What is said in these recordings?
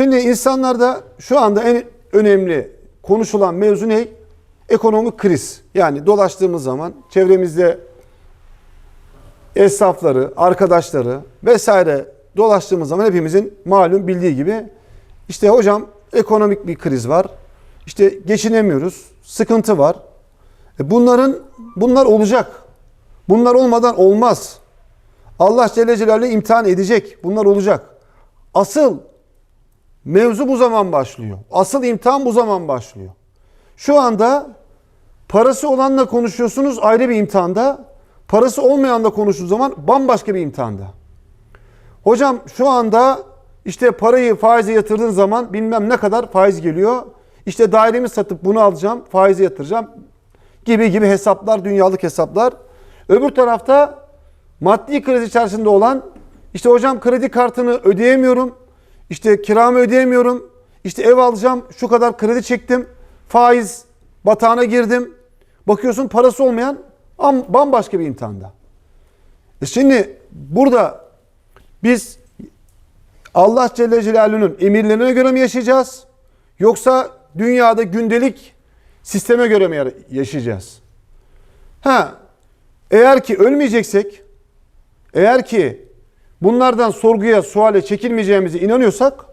Şimdi insanlarda şu anda en önemli konuşulan mevzu ne? Ekonomik kriz. Yani dolaştığımız zaman çevremizde esnafları, arkadaşları vesaire dolaştığımız zaman hepimizin malum bildiği gibi işte hocam ekonomik bir kriz var. İşte geçinemiyoruz. Sıkıntı var. E bunların bunlar olacak. Bunlar olmadan olmaz. Allah Celle Celaluhu imtihan edecek. Bunlar olacak. Asıl mevzu bu zaman başlıyor. Asıl imtihan bu zaman başlıyor. Şu anda parası olanla konuşuyorsunuz ayrı bir imtihanda. Parası olmayanla konuştuğu zaman bambaşka bir imtihanda. Hocam şu anda işte parayı faize yatırdığın zaman bilmem ne kadar faiz geliyor. İşte dairemi satıp bunu alacağım, faize yatıracağım gibi gibi hesaplar, dünyalık hesaplar. Öbür tarafta maddi kriz içerisinde olan işte hocam kredi kartını ödeyemiyorum. İşte kiramı ödeyemiyorum. İşte ev alacağım, şu kadar kredi çektim. Faiz batağına girdim. Bakıyorsun parası olmayan am- bambaşka bir imtihanda. E şimdi burada biz Allah Celle Celaluhu'nun emirlerine göre mi yaşayacağız? Yoksa dünyada gündelik sisteme göre mi yaşayacağız? Ha, eğer ki ölmeyeceksek, eğer ki bunlardan sorguya, suale çekilmeyeceğimize inanıyorsak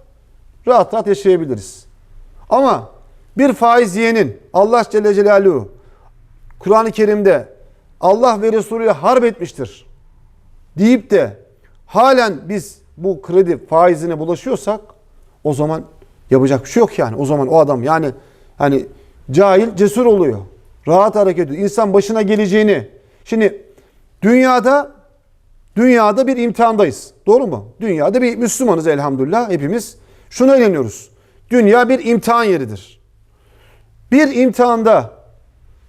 rahat rahat yaşayabiliriz. Ama bir faiz yiyenin Allah Celle Celaluhu Kur'an-ı Kerim'de Allah ve Resulü ile harp etmiştir deyip de halen biz bu kredi faizine bulaşıyorsak o zaman yapacak bir şey yok yani. O zaman o adam yani hani cahil cesur oluyor. Rahat hareket ediyor. İnsan başına geleceğini. Şimdi dünyada dünyada bir imtihandayız. Doğru mu? Dünyada bir Müslümanız elhamdülillah hepimiz. Şuna inanıyoruz. Dünya bir imtihan yeridir. Bir imtihanda,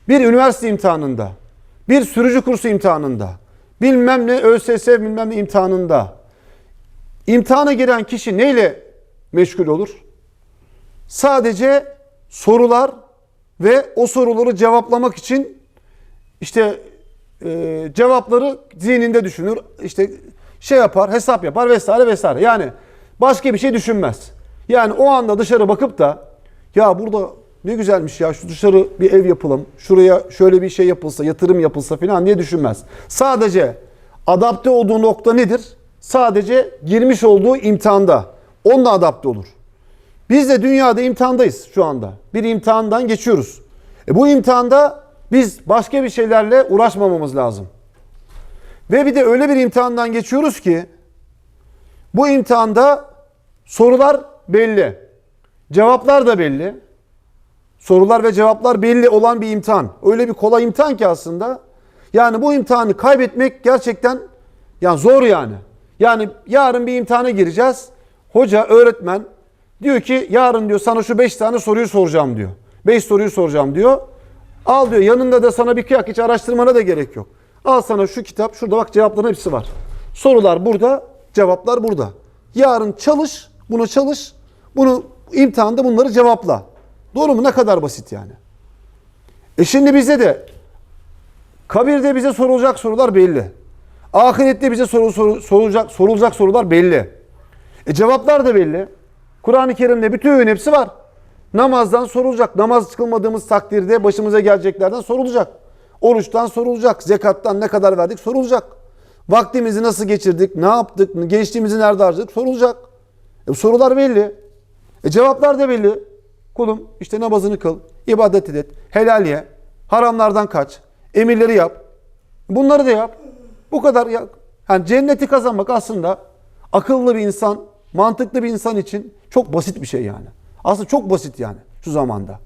bir üniversite imtihanında, bir sürücü kursu imtihanında, bilmem ne ÖSS bilmem ne imtihanında imtihana giren kişi neyle meşgul olur? Sadece sorular ve o soruları cevaplamak için işte e, cevapları zihninde düşünür. İşte şey yapar, hesap yapar vesaire vesaire. Yani başka bir şey düşünmez. Yani o anda dışarı bakıp da ya burada ne güzelmiş ya şu dışarı bir ev yapalım. Şuraya şöyle bir şey yapılsa, yatırım yapılsa falan diye düşünmez. Sadece adapte olduğu nokta nedir? Sadece girmiş olduğu imtihanda. Onunla adapte olur. Biz de dünyada imtihandayız şu anda. Bir imtihandan geçiyoruz. E bu imtihanda biz başka bir şeylerle uğraşmamamız lazım. Ve bir de öyle bir imtihandan geçiyoruz ki bu imtihanda sorular belli. Cevaplar da belli. Sorular ve cevaplar belli olan bir imtihan. Öyle bir kolay imtihan ki aslında. Yani bu imtihanı kaybetmek gerçekten yani zor yani. Yani yarın bir imtihana gireceğiz. Hoca, öğretmen diyor ki yarın diyor sana şu 5 tane soruyu soracağım diyor. 5 soruyu soracağım diyor. Al diyor yanında da sana bir kıyak hiç araştırmana da gerek yok. Al sana şu kitap şurada bak cevapların hepsi var. Sorular burada cevaplar burada. Yarın çalış bunu çalış bunu imtihanda bunları cevapla. Doğru mu? Ne kadar basit yani. E şimdi bize de kabirde bize sorulacak sorular belli. Ahirette bize soru, soru, sorulacak, sorulacak sorular belli. E cevaplar da belli. Kur'an-ı Kerim'de bütün hepsi var. Namazdan sorulacak. Namaz kılmadığımız takdirde başımıza geleceklerden sorulacak. Oruçtan sorulacak. Zekattan ne kadar verdik sorulacak. Vaktimizi nasıl geçirdik, ne yaptık, gençliğimizi nerede harcadık sorulacak. E sorular belli. E cevaplar da belli. Kulum işte namazını kıl, ibadet et, helal ye, haramlardan kaç, emirleri yap. Bunları da yap. Bu kadar ya. Yani cenneti kazanmak aslında akıllı bir insan, mantıklı bir insan için çok basit bir şey yani. Aslında çok basit yani şu zamanda.